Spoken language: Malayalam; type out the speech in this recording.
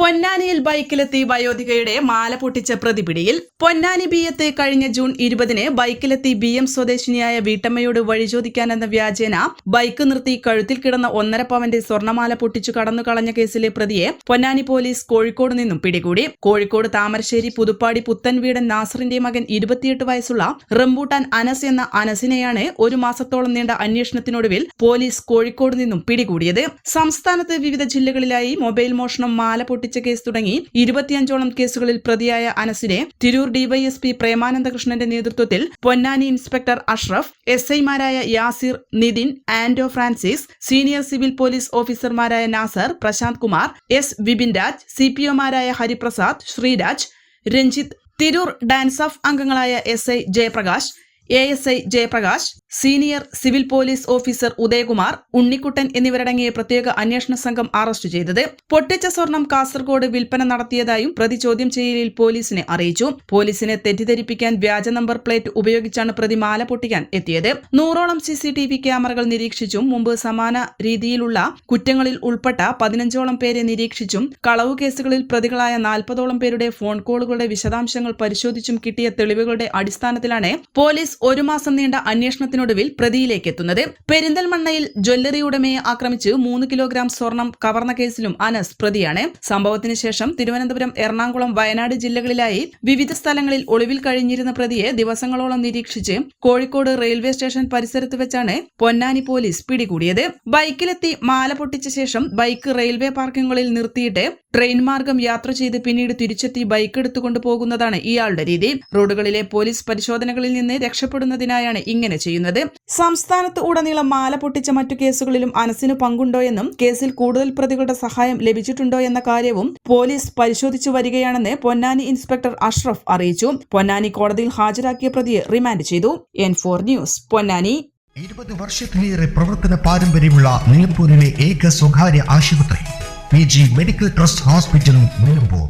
പൊന്നാനിയിൽ ബൈക്കിലെത്തി വയോധികയുടെ മാല പൊട്ടിച്ച പ്രതിപിടിയിൽ പൊന്നാനി ബിയത്ത് കഴിഞ്ഞ ജൂൺ ഇരുപതിന് ബൈക്കിലെത്തി ബി എം സ്വദേശിനിയായ വീട്ടമ്മയോട് വഴിചോദിക്കാനെന്ന വ്യാജേന ബൈക്ക് നിർത്തി കഴുത്തിൽ കിടന്ന ഒന്നര പവന്റെ സ്വർണമാല പൊട്ടിച്ചു കടന്നു കളഞ്ഞ കേസിലെ പ്രതിയെ പൊന്നാനി പോലീസ് കോഴിക്കോട് നിന്നും പിടികൂടി. കോഴിക്കോട് താമരശ്ശേരി പുതുപ്പാടി പുത്തൻവീടൻ നാസറിന്റെ മകൻ ഇരുപത്തിയെട്ട് വയസ്സുള്ള റംബൂട്ടാൻ അനസ് എന്ന അനസിനെയാണ് ഒരു മാസത്തോളം നീണ്ട അന്വേഷണത്തിനൊടുവിൽ പോലീസ് കോഴിക്കോട് നിന്നും പിടികൂടിയത്. സംസ്ഥാനത്ത് വിവിധ ജില്ലകളിലായി മൊബൈൽ മോഷണം മാല പൊട്ടിച്ച കേസ് തുടങ്ങി ഇരുപത്തിയഞ്ചോളം കേസുകളിൽ പ്രതിയായ അനസിനെ തിരൂർ ഡിവൈഎസ്പി പ്രേമാനന്ദകൃഷ്ണന്റെ നേതൃത്വത്തിൽ പൊന്നാനി ഇൻസ്പെക്ടർ അഷ്റഫ് എസ് ഐമാരായ Yasir Nithin Ando Francis senior civil police ഓഫീസർമാരായ Nasar Prashanth Kumar S Vipin Raj C P ഒമാരായ Hariprasad Sreeraj Ranjith Tirur DANSAF അംഗങ്ങളായ S I Jayaprakash A S I Jayaprakash senior civil police officer Udayakumar Unnikuttan എന്നിവരടങ്ങിയ പ്രത്യേക അന്വേഷണ സംഘം അറസ്റ്റ് ചെയ്തത്. പൊട്ടിച്ച സ്വർണം കാസർഗോഡ് വിൽപ്പന നടത്തിയതായും പ്രതി ചോദ്യം ചെയ്യലിൽ പോലീസിനെ അറിയിച്ചു. പോലീസിനെ തെറ്റിദ്ധരിപ്പിക്കാൻ വ്യാജ നമ്പർ പ്ലേറ്റ് ഉപയോഗിച്ചാണ് പ്രതി മാല പൊട്ടിക്കാൻ എത്തിയത്. നൂറോളം സി സി ടി വി ക്യാമറകൾ നിരീക്ഷിച്ചും മുമ്പ് സമാന രീതിയിലുള്ള കുറ്റങ്ങളിൽ ഉൾപ്പെട്ട പതിനഞ്ചോളം പേരെ നിരീക്ഷിച്ചും കളവു കേസുകളിൽ പ്രതികളായ നാൽപ്പതോളം പേരുടെ ഫോൺ കോളുകളുടെ വിശദാംശങ്ങൾ പരിശോധിച്ചും കിട്ടിയ തെളിവുകളുടെ അടിസ്ഥാനത്തിലാണ് പോലീസ് ഒരു മാസം നീണ്ട അന്വേഷണത്തിനൊടുവിൽ പ്രതിയിലേക്ക് എത്തുന്നത് പെരിന്തൽമണ്ണയിൽ ജ്വല്ലറി ഉടമയെ ആക്രമിച്ച് മൂന്ന് കിലോഗ്രാം സ്വർണം കവർന്ന കേസിലും അനസ് പ്രതിയാണ്. സംഭവത്തിന് ശേഷം തിരുവനന്തപുരം എറണാകുളം വയനാട് ജില്ലകളിലായി വിവിധ സ്ഥലങ്ങളിൽ ഒളിവിൽ കഴിഞ്ഞിരുന്ന പ്രതിയെ ദിവസങ്ങളോളം നിരീക്ഷിച്ച് കോഴിക്കോട് റെയിൽവേ സ്റ്റേഷൻ പരിസരത്ത് വെച്ചാണ് പൊന്നാനി പോലീസ് പിടികൂടിയത്. ബൈക്കിലെത്തി മാല പൊട്ടിച്ച ശേഷം ബൈക്ക് റെയിൽവേ പാർക്കിങ്ങുകളിൽ നിർത്തിയിട്ട് ട്രെയിൻ മാർഗം യാത്ര ചെയ്ത് പിന്നീട് തിരിച്ചെത്തി ബൈക്ക് എടുത്തുകൊണ്ട് പോകുന്നതാണ് ഇയാളുടെ രീതി. റോഡുകളിലെ പോലീസ് പരിശോധനകളിൽ നിന്ന് രക്ഷപ്പെടുന്നതിനായാണ് ഇങ്ങനെ ചെയ്യുന്നത്. സംസ്ഥാനത്ത് ഉടനീളം മാല പൊട്ടിച്ച മറ്റു കേസുകളിലും അനസിന് പങ്കുണ്ടോയെന്നും കേസിൽ കൂടുതൽ പ്രതികളുടെ സഹായം ലഭിച്ചിട്ടുണ്ടോ എന്ന കാര്യവും പോലീസ് പരിശോധിച്ചു വരികയാണെന്ന് പൊന്നാനി ഇൻസ്പെക്ടർ അഷ്റഫ് അറിയിച്ചു. പൊന്നാനി കോടതിയിൽ ഹാജരാക്കിയ പ്രതിയെ റിമാൻഡ് ചെയ്തു. N four news Ponnani. ഇരുപത് വർഷത്തിലേറെ പ്രവർത്തന പാരമ്പര്യമുള്ള നിലമ്പൂരിലെ ഏക സ്വകാര്യ ആശുപത്രി പി ജി മെഡിക്കൽ ട്രസ്റ്റ് ഹോസ്പിറ്റലും നിലമ്പൂർ.